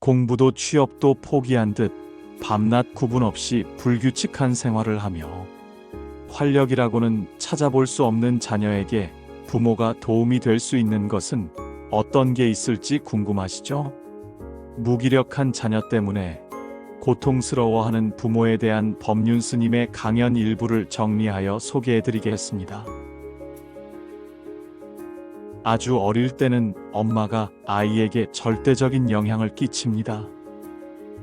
공부도 취업도 포기한 듯 밤낮 구분 없이 불규칙한 생활을 하며 활력이라고는 찾아볼 수 없는 자녀에게 부모가 도움이 될 수 있는 것은 어떤 게 있을지 궁금하시죠? 무기력한 자녀 때문에 고통스러워하는 부모에 대한 법륜 스님의 강연 일부를 정리하여 소개해드리겠습니다. 아주 어릴 때는 엄마가 아이에게 절대적인 영향을 끼칩니다.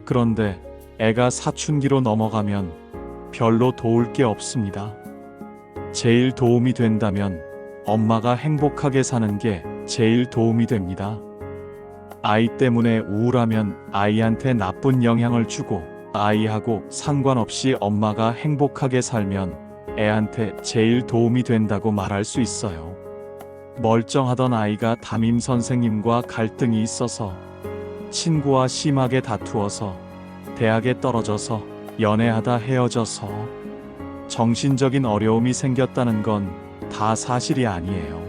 그런데 애가 사춘기로 넘어가면 별로 도울 게 없습니다. 제일 도움이 된다면 엄마가 행복하게 사는 게 제일 도움이 됩니다. 아이 때문에 우울하면 아이한테 나쁜 영향을 주고 아이하고 상관없이 엄마가 행복하게 살면 애한테 제일 도움이 된다고 말할 수 있어요. 멀쩡하던 아이가 담임 선생님과 갈등이 있어서 친구와 심하게 다투어서 대학에 떨어져서 연애하다 헤어져서 정신적인 어려움이 생겼다는 건 다 사실이 아니에요.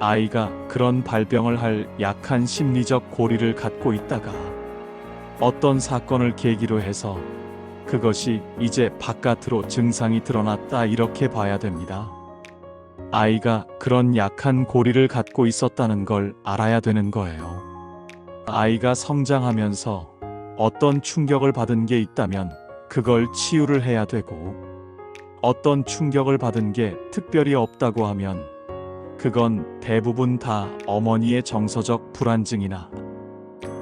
아이가 그런 발병을 할 약한 심리적 고리를 갖고 있다가 어떤 사건을 계기로 해서 그것이 이제 바깥으로 증상이 드러났다 이렇게 봐야 됩니다. 아이가 그런 약한 고리를 갖고 있었다는 걸 알아야 되는 거예요. 아이가 성장하면서 어떤 충격을 받은 게 있다면 그걸 치유를 해야 되고 어떤 충격을 받은 게 특별히 없다고 하면 그건 대부분 다 어머니의 정서적 불안증이나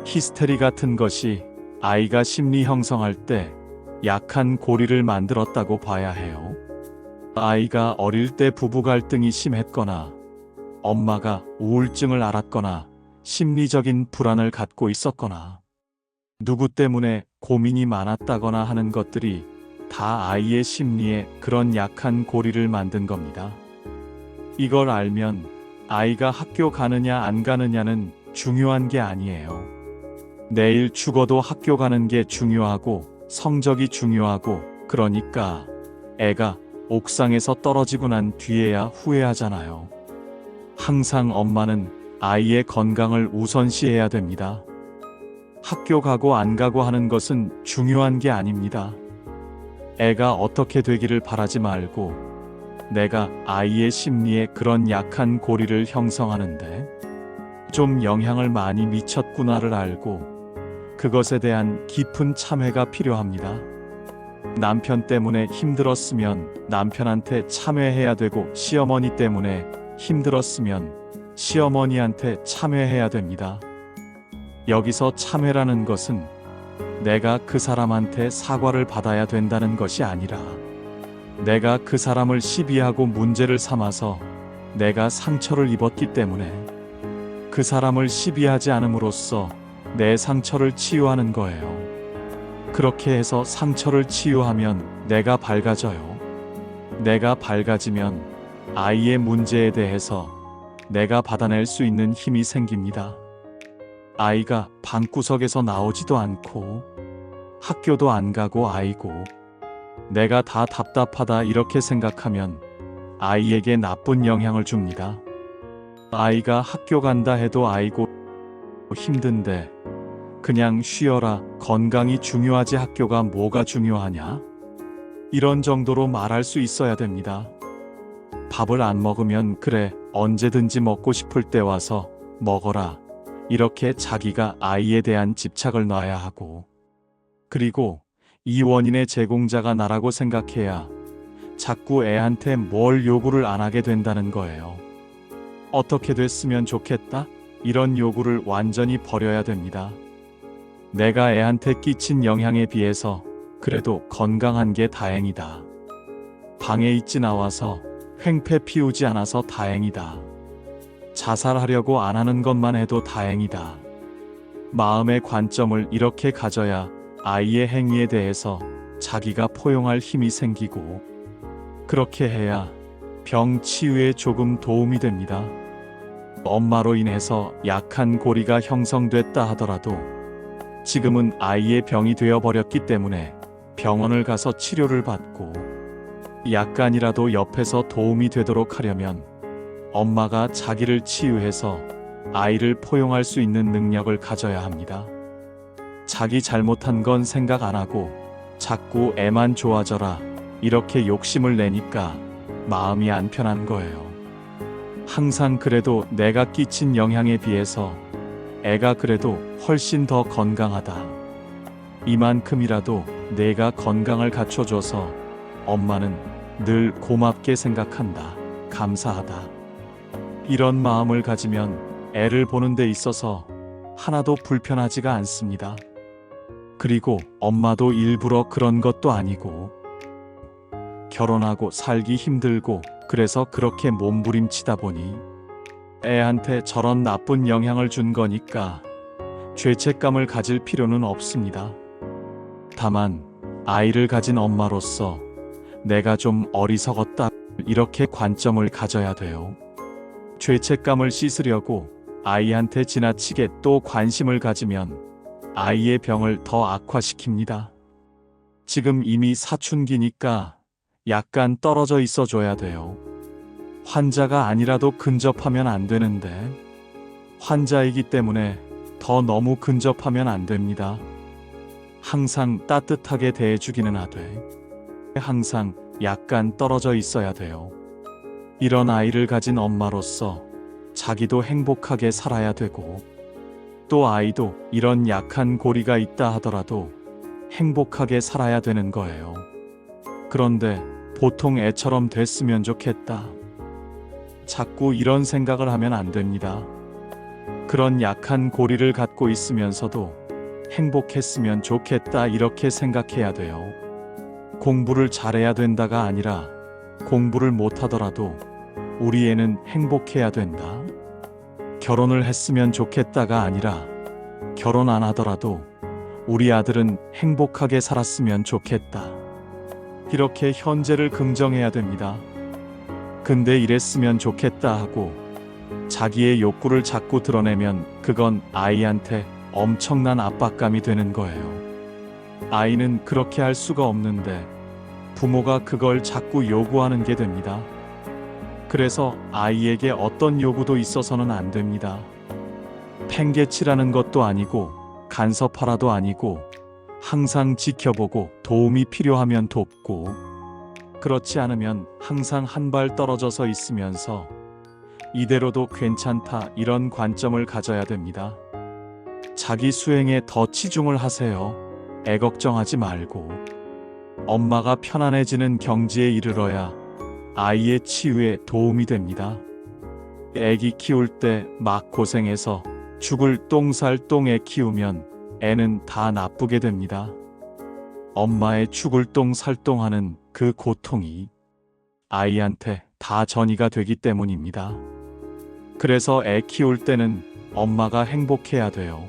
히스테리 같은 것이 아이가 심리 형성할 때 약한 고리를 만들었다고 봐야 해요. 아이가 어릴 때 부부 갈등이 심했거나 엄마가 우울증을 앓았거나 심리적인 불안을 갖고 있었거나 누구 때문에 고민이 많았다거나 하는 것들이 다 아이의 심리에 그런 약한 고리를 만든 겁니다. 이걸 알면 아이가 학교 가느냐 안 가느냐는 중요한 게 아니에요. 내일 죽어도 학교 가는 게 중요하고 성적이 중요하고 그러니까 애가 옥상에서 떨어지고 난 뒤에야 후회하잖아요. 항상 엄마는 아이의 건강을 우선시해야 됩니다. 학교 가고 안 가고 하는 것은 중요한 게 아닙니다. 애가 어떻게 되기를 바라지 말고 내가 아이의 심리에 그런 약한 고리를 형성하는데 좀 영향을 많이 미쳤구나를 알고 그것에 대한 깊은 참회가 필요합니다. 남편 때문에 힘들었으면 남편한테 참회해야 되고 시어머니 때문에 힘들었으면 시어머니한테 참회해야 됩니다. 여기서 참회라는 것은 내가 그 사람한테 사과를 받아야 된다는 것이 아니라 내가 그 사람을 시비하고 문제를 삼아서 내가 상처를 입었기 때문에 그 사람을 시비하지 않음으로써 내 상처를 치유하는 거예요. 그렇게 해서 상처를 치유하면 내가 밝아져요. 내가 밝아지면 아이의 문제에 대해서 내가 받아낼 수 있는 힘이 생깁니다. 아이가 방구석에서 나오지도 않고 학교도 안 가고 아이고 내가 다 답답하다 이렇게 생각하면 아이에게 나쁜 영향을 줍니다. 아이가 학교 간다 해도 아이고 힘든데 그냥 쉬어라 건강이 중요하지 학교가 뭐가 중요하냐? 이런 정도로 말할 수 있어야 됩니다. 밥을 안 먹으면 그래 언제든지 먹고 싶을 때 와서 먹어라. 이렇게 자기가 아이에 대한 집착을 놔야 하고 그리고 이 원인의 제공자가 나라고 생각해야 자꾸 애한테 뭘 요구를 안 하게 된다는 거예요. 어떻게 됐으면 좋겠다? 이런 요구를 완전히 버려야 됩니다. 내가 애한테 끼친 영향에 비해서 그래도 건강한 게 다행이다. 방에 있지 나와서 횡패 피우지 않아서 다행이다. 자살하려고 안 하는 것만 해도 다행이다. 마음의 관점을 이렇게 가져야 아이의 행위에 대해서 자기가 포용할 힘이 생기고 그렇게 해야 병 치유에 조금 도움이 됩니다. 엄마로 인해서 약한 고리가 형성됐다 하더라도 지금은 아이의 병이 되어 버렸기 때문에 병원을 가서 치료를 받고 약간이라도 옆에서 도움이 되도록 하려면 엄마가 자기를 치유해서 아이를 포용할 수 있는 능력을 가져야 합니다. 자기 잘못한 건 생각 안 하고 자꾸 애만 좋아져라 이렇게 욕심을 내니까 마음이 안 편한 거예요. 항상 그래도 내가 끼친 영향에 비해서 애가 그래도 훨씬 더 건강하다. 이만큼이라도 내가 건강을 갖춰줘서 엄마는 늘 고맙게 생각한다. 감사하다. 이런 마음을 가지면 애를 보는 데 있어서 하나도 불편하지가 않습니다. 그리고 엄마도 일부러 그런 것도 아니고 결혼하고 살기 힘들고 그래서 그렇게 몸부림치다 보니 애한테 저런 나쁜 영향을 준 거니까 죄책감을 가질 필요는 없습니다. 다만 아이를 가진 엄마로서 내가 좀 어리석었다 이렇게 관점을 가져야 돼요. 죄책감을 씻으려고 아이한테 지나치게 또 관심을 가지면 아이의 병을 더 악화시킵니다. 지금 이미 사춘기니까 약간 떨어져 있어 줘야 돼요. 환자가 아니라도 근접하면 안 되는데 환자이기 때문에 더 너무 근접하면 안 됩니다. 항상 따뜻하게 대해주기는 하되 항상 약간 떨어져 있어야 돼요. 이런 아이를 가진 엄마로서 자기도 행복하게 살아야 되고 또 아이도 이런 약한 고리가 있다 하더라도 행복하게 살아야 되는 거예요. 그런데 보통 애처럼 됐으면 좋겠다. 자꾸 이런 생각을 하면 안 됩니다. 그런 약한 고리를 갖고 있으면서도 행복했으면 좋겠다 이렇게 생각해야 돼요. 공부를 잘해야 된다가 아니라 공부를 못하더라도 우리 애는 행복해야 된다. 결혼을 했으면 좋겠다가 아니라 결혼 안 하더라도 우리 아들은 행복하게 살았으면 좋겠다. 이렇게 현재를 긍정해야 됩니다. 근데 이랬으면 좋겠다 하고 자기의 욕구를 자꾸 드러내면 그건 아이한테 엄청난 압박감이 되는 거예요. 아이는 그렇게 할 수가 없는데 부모가 그걸 자꾸 요구하는 게 됩니다. 그래서 아이에게 어떤 요구도 있어서는 안 됩니다. 팽개치라는 것도 아니고 간섭하라도 아니고 항상 지켜보고 도움이 필요하면 돕고 그렇지 않으면 항상 한 발 떨어져서 있으면서 이대로도 괜찮다 이런 관점을 가져야 됩니다. 자기 수행에 더 치중을 하세요. 애 걱정하지 말고 엄마가 편안해지는 경지에 이르러야 아이의 치유에 도움이 됩니다. 애기 키울 때 막 고생해서 죽을 똥살 똥애 키우면 애는 다 나쁘게 됩니다. 엄마의 죽을 똥 살 똥하는 그 고통이 아이한테 다 전이가 되기 때문입니다. 그래서 애 키울 때는 엄마가 행복해야 돼요.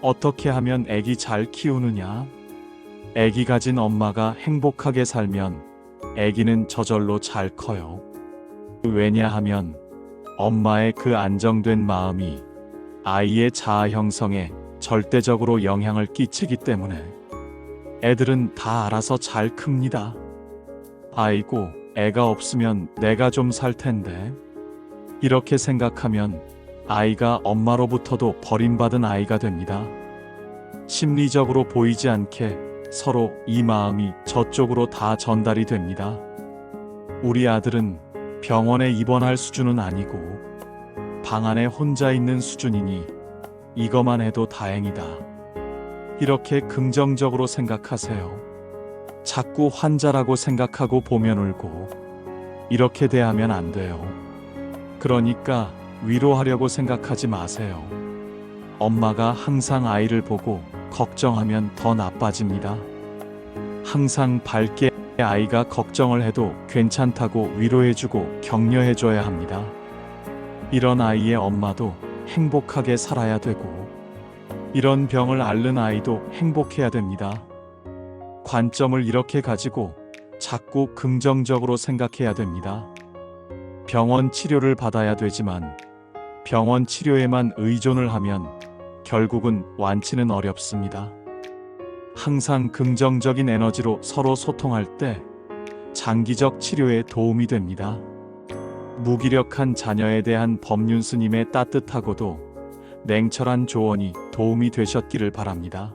어떻게 하면 애기 잘 키우느냐? 애기 가진 엄마가 행복하게 살면 애기는 저절로 잘 커요. 왜냐하면 엄마의 그 안정된 마음이 아이의 자아 형성에 절대적으로 영향을 끼치기 때문에 애들은 다 알아서 잘 큽니다. 아이고, 애가 없으면 내가 좀 살 텐데. 이렇게 생각하면 아이가 엄마로부터도 버림받은 아이가 됩니다. 심리적으로 보이지 않게 서로 이 마음이 저쪽으로 다 전달이 됩니다. 우리 아들은 병원에 입원할 수준은 아니고 방 안에 혼자 있는 수준이니 이것만 해도 다행이다. 이렇게 긍정적으로 생각하세요. 자꾸 환자라고 생각하고 보면 울고 이렇게 대하면 안 돼요. 그러니까 위로하려고 생각하지 마세요. 엄마가 항상 아이를 보고 걱정하면 더 나빠집니다. 항상 밝게 아이가 걱정을 해도 괜찮다고 위로해주고 격려해줘야 합니다. 이런 아이의 엄마도 행복하게 살아야 되고, 이런 병을 앓는 아이도 행복해야 됩니다. 관점을 이렇게 가지고 자꾸 긍정적으로 생각해야 됩니다. 병원 치료를 받아야 되지만 병원 치료에만 의존을 하면 결국은 완치는 어렵습니다. 항상 긍정적인 에너지로 서로 소통할 때 장기적 치료에 도움이 됩니다. 무기력한 자녀에 대한 법륜 스님의 따뜻하고도 냉철한 조언이 도움이 되셨기를 바랍니다.